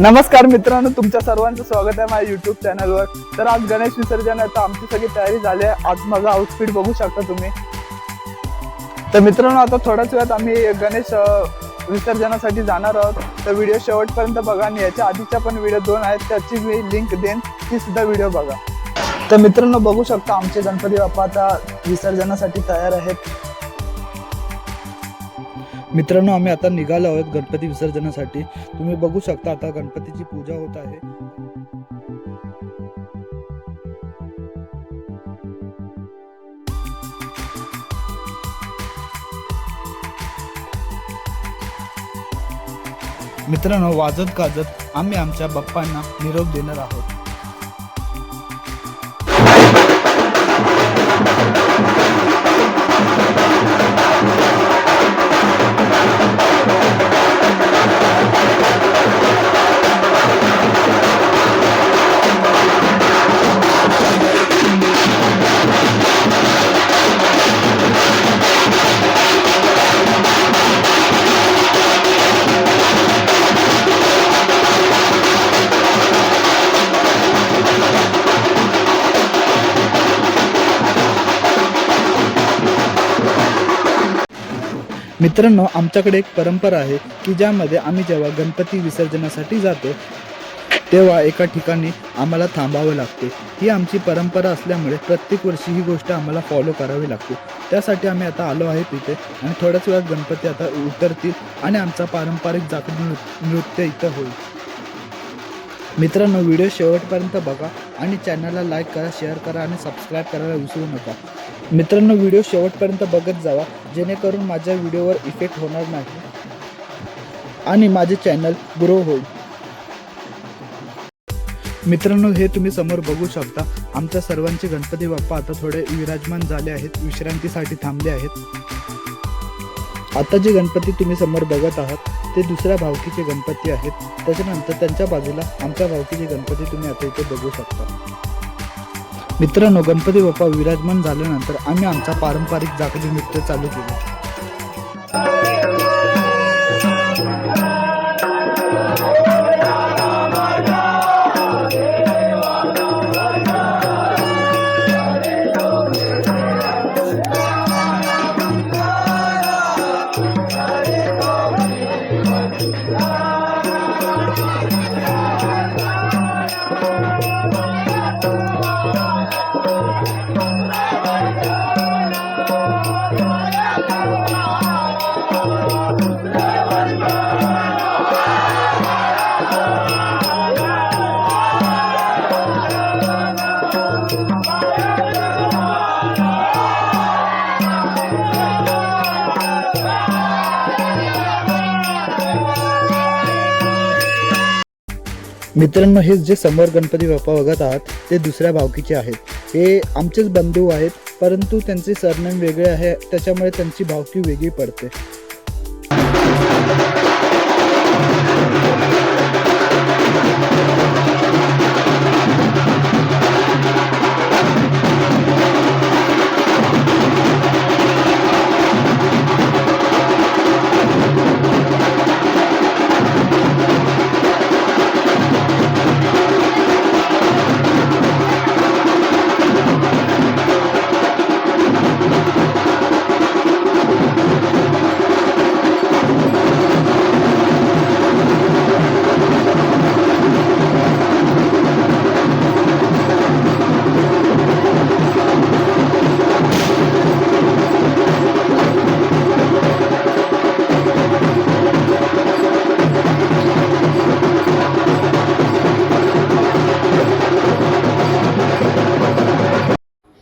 नमस्कार मित्रांनो तुमच्या सर्वांचं स्वागत आहे माझ्या युट्यूब चॅनलवर तर आज गणेश विसर्जन आहे तर आमची सगळी तयारी झाली आहे. आज माझा आउटफिट बघू शकता तुम्ही. तर मित्रांनो आता थोड्याच वेळात आम्ही गणेश विसर्जनासाठी जाणार आहोत. तर व्हिडिओ शेवटपर्यंत बघा आणि याच्या आधीच्या पण व्हिडिओ दोन आहेत त्याची मी लिंक देईन. ती सुद्धा व्हिडिओ बघा. तर मित्रांनो बघू शकता आमचे गणपती बाप्पा आता विसर्जनासाठी तयार आहेत. मित्रांनो आम्ही आता निघालो आहोत गणपती विसर्जनासाठी. तुम्ही बघू शकता आता गणपतीची पूजा होत आहे. मित्रांनो वाजत गाजत आम्ही आमच्या बाप्पांना निरोप देणार आहोत. मित्रांनो आमच्याकडे एक परंपरा आहे की ज्यामध्ये आम्ही जेव्हा गणपती विसर्जनासाठी जातो तेव्हा एका ठिकाणी आम्हाला थांबावं लागते. ही आमची परंपरा असल्यामुळे प्रत्येक वर्षी ही गोष्ट आम्हाला फॉलो करावी लागते. त्यासाठी आम्ही आता आलो आहे तिथे आणि थोड्याच वेळात गणपती आता उतरतील आणि आमचा पारंपरिक जागरण नृ- नृत्य इथं होईल. मित्रांनो व्हिडिओ शेवटपर्यंत बघा आणि चॅनलला लाईक करा शेअर करा आणि सबस्क्राईब करायला विसरू नका. मित्रांनो व्हिडिओ शेवटपर्यंत बघत जावा जेणेकरून माझ्या व्हिडिओवर इफेक्ट होणार नाही आणि माझे चॅनल ग्रो होईल. मित्रांनो हे तुम्ही समोर बघू शकता आमच्या सर्वांचे गणपती बाप्पा आता थोडे विराजमान झाले आहेत विश्रांतीसाठी थांबले आहेत. आता जे गणपती तुम्ही समोर बघत आहात ते दुसऱ्या भावकीचे गणपती आहेत. त्याच्यानंतर त्यांच्या बाजूला आमच्या भावकीचे गणपती तुम्ही आता इथे बघू शकता. मित्रांनो गणपती बाप्पा विराजमान झाल्यानंतर आम्ही आमचा पारंपरिक जागरी नृत्य चालू केलं. मित्रांनो हे जे समोर गणपती बाप्पा बघत आहात ते दुसऱ्या भावकीचे आहेत. हे आमचेच बंधू आहेत परंतु त्यांचे सरनेम वेगळे आहे त्याच्यामुळे त्यांची भावकी वेगळी पडते.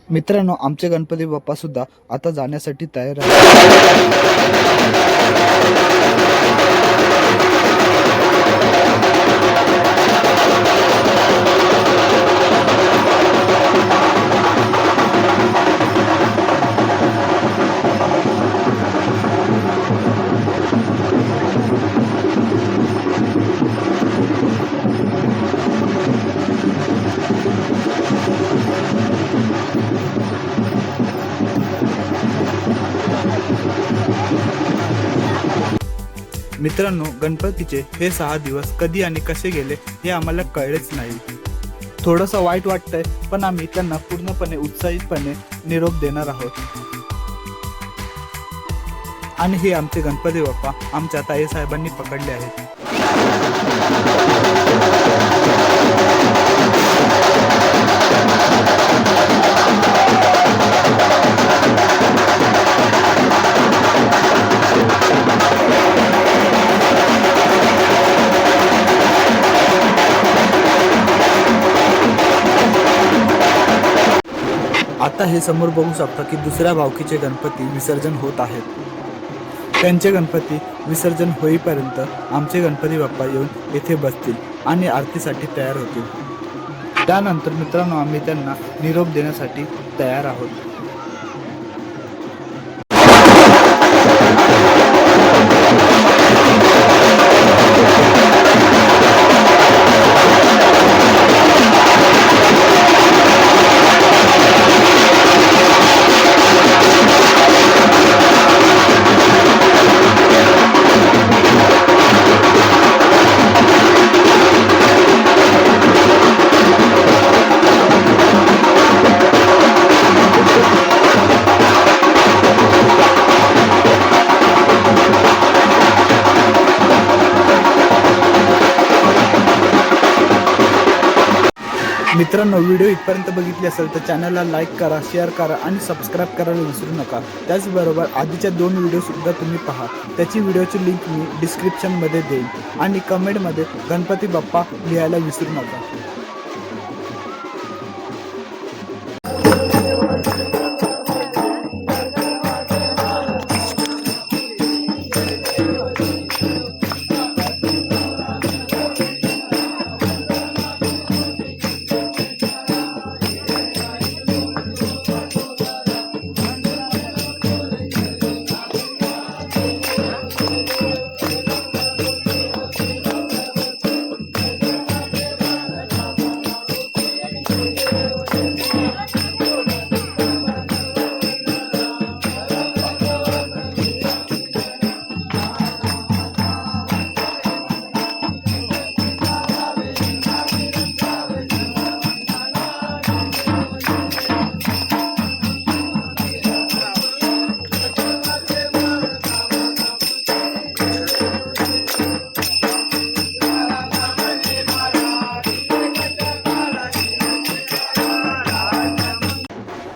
मित्रांनो आमचे गणपती बाप्पा सुद्धा आता जाण्यासाठी तयार आहे मित्रांनो गणपतीचे हे सहा दिवस कधी आणि कसे गेले हे आम्हाला कळलेच नाही. थोडंसं वाईट वाटतंय पण आम्ही त्यांना पूर्णपणे उत्साहितपणे निरोप देणार आहोत. आणि हे आमचे गणपती बाप्पा आमच्या ताई साहेबांनी पकडले आहेत. आता हे समोर बघू शकता की दुसऱ्या भावकीचे गणपती विसर्जन होत आहेत. त्यांचे गणपती विसर्जन होईपर्यंत आमचे गणपती बाप्पा येऊन येथे बसतील आणि आरतीसाठी तयार होतील. त्यानंतर मित्रांनो आम्ही त्यांना निरोप देण्यासाठी तयार आहोत. मित्रांनो व्हिडिओ इथपर्यंत बघितली असेल तर चॅनलला लाईक करा शेअर करा आणि सबस्क्राईब करायला विसरू नका. त्याचबरोबर आधीच्या दोन व्हिडिओसुद्धा तुम्ही पहा. त्याची व्हिडिओची लिंक मी डिस्क्रिप्शनमध्ये देईन आणि कमेंटमध्ये गणपती बाप्पा लिहायला विसरू नका.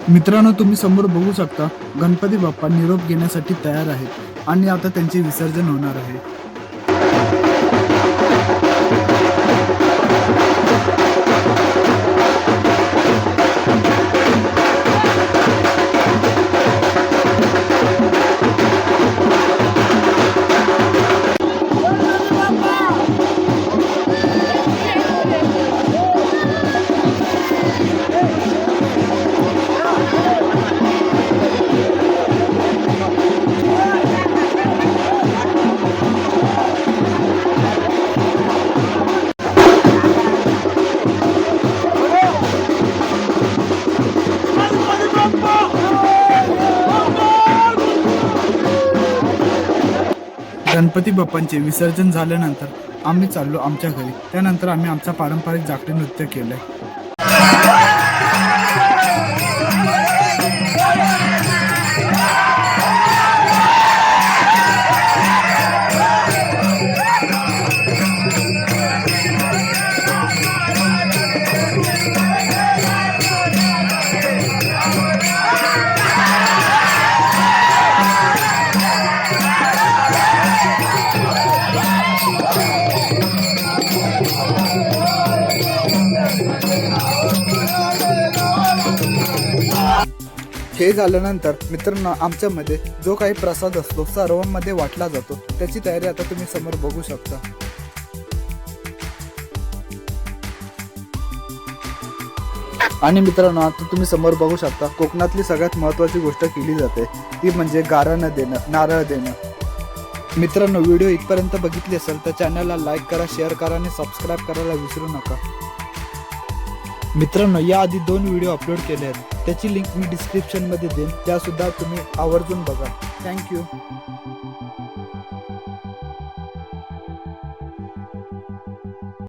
मित्रांनो तुम्ही समोर बघू शकता गणपती बाप्पा निरोप घेण्यासाठी तयार आहेत आणि आता त्यांचे विसर्जन होणार आहे. गणपती बाप्पांचे विसर्जन झाल्यानंतर आम्ही चाललो आमच्या घरी. त्यानंतर आम्ही आमचा पारंपरिक जागटे नृत्य केलंय. हे झाल्यानंतर मित्रांनो आमच्यामध्ये जो काही प्रसाद असतो सर्वांमध्ये वाटला जातो. त्याची तयारी आता तुम्ही समोर बघू शकता. आणि मित्रांनो आता तुम्ही समोर बघू शकता कोकणातली सगळ्यात महत्त्वाची गोष्ट केली जाते. ती म्हणजे गारण देणं नारळ देणं. मित्रांनो व्हिडिओ इथपर्यंत बघितली असेल तर चॅनलला लाईक करा शेअर करा आणि सबस्क्राईब करायला विसरू नका. मित्रांनो याआधी दोन व्हिडिओ अपलोड केले आहेत. त्याची लिंक मी डिस्क्रिप्शनमध्ये देईन. त्यासुद्धा तुम्ही आवर्जून बघा. थँक्यू